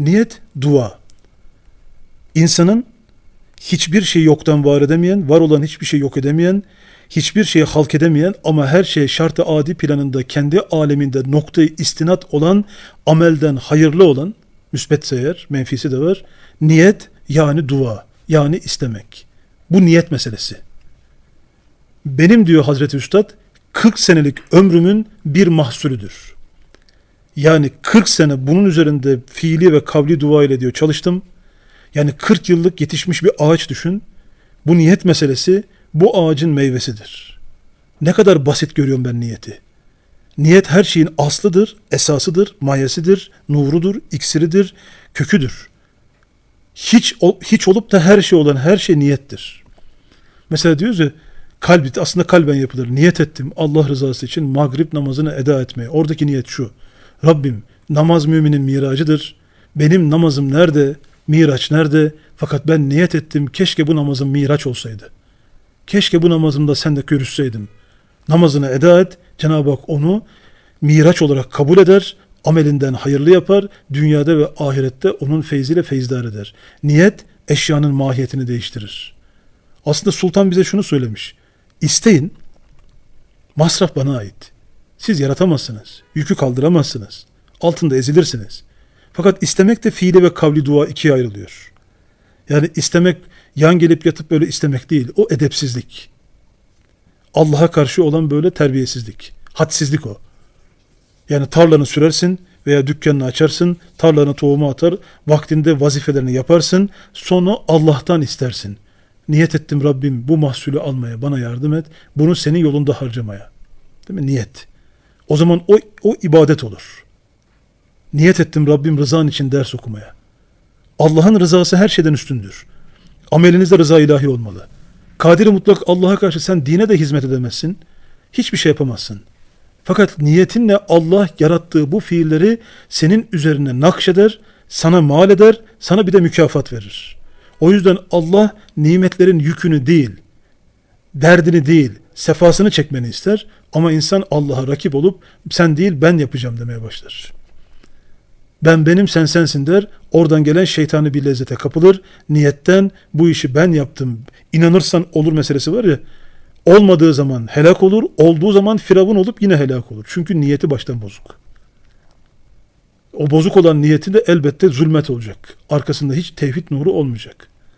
Niyet dua. İnsanın hiçbir şeyi yoktan var edemeyen, var olan hiçbir şey yok edemeyen, hiçbir şeyi halk edemeyen ama her şey şartı adi planında kendi aleminde noktayı istinat olan, amelden hayırlı olan, müsbetse eğer, menfisi de var, niyet yani dua, yani istemek. Bu niyet meselesi. Benim diyor Hazreti Üstad, 40 senelik ömrümün bir mahsulüdür. Yani 40 sene bunun üzerinde fiili ve kavli dua ile diyor çalıştım. Yani 40 yıllık yetişmiş bir ağaç düşün. Bu niyet meselesi bu ağacın meyvesidir. Ne kadar basit görüyorum ben niyeti. Niyet her şeyin aslıdır, esasıdır, mayesidir, nurudur, iksiridir, köküdür. Hiç hiç olup da her şey olan her şey niyettir. Mesela diyoruz ya kalbi aslında kalben yapılır. Niyet ettim Allah rızası için magrib namazını eda etmeye. Oradaki niyet şu. Rabbim namaz müminin miracıdır. Benim namazım nerede? Miraç nerede? Fakat ben niyet ettim keşke bu namazım miraç olsaydı. Keşke bu namazımda sen de görüşseydin. Namazını eda et. Cenab-ı Hak onu miraç olarak kabul eder. Amelinden hayırlı yapar. Dünyada ve ahirette onun feyziyle feyzdar eder. Niyet eşyanın mahiyetini değiştirir. Aslında sultan bize şunu söylemiş. İsteyin. Masraf bana ait. Siz yaratamazsınız. Yükü kaldıramazsınız. Altında ezilirsiniz. Fakat istemek de fiili ve kavli dua ikiye ayrılıyor. Yani istemek yan gelip yatıp böyle istemek değil. O edepsizlik. Allah'a karşı olan böyle terbiyesizlik. Hadsizlik o. Yani tarlanı sürersin veya dükkanını açarsın, tarlana tohumu atar, vaktinde vazifelerini yaparsın, sonra Allah'tan istersin. Niyet ettim Rabbim bu mahsulü almaya, bana yardım et, bunu senin yolunda harcamaya. Değil mi? Niyet. O zaman o, o ibadet olur. Niyet ettim Rabbim rızan için ders okumaya. Allah'ın rızası her şeyden üstündür. Amelinizde rıza ilahi olmalı. Kadir-i mutlak Allah'a karşı sen dine de hizmet edemezsin. Hiçbir şey yapamazsın. Fakat niyetinle Allah yarattığı bu fiilleri senin üzerine nakşeder, sana mal eder, sana bir de mükafat verir. O yüzden Allah nimetlerin yükünü değil, derdini değil, sefasını çekmeni ister ama insan Allah'a rakip olup sen değil ben yapacağım demeye başlar. Ben benim sen sensin der. Oradan gelen şeytani bir lezzete kapılır. Niyetten bu işi ben yaptım. İnanırsan olur meselesi var ya. Olmadığı zaman helak olur. Olduğu zaman firavun olup yine helak olur. Çünkü niyeti baştan bozuk. O bozuk olan niyetinde elbette zulmet olacak. Arkasında hiç tevhid nuru olmayacak.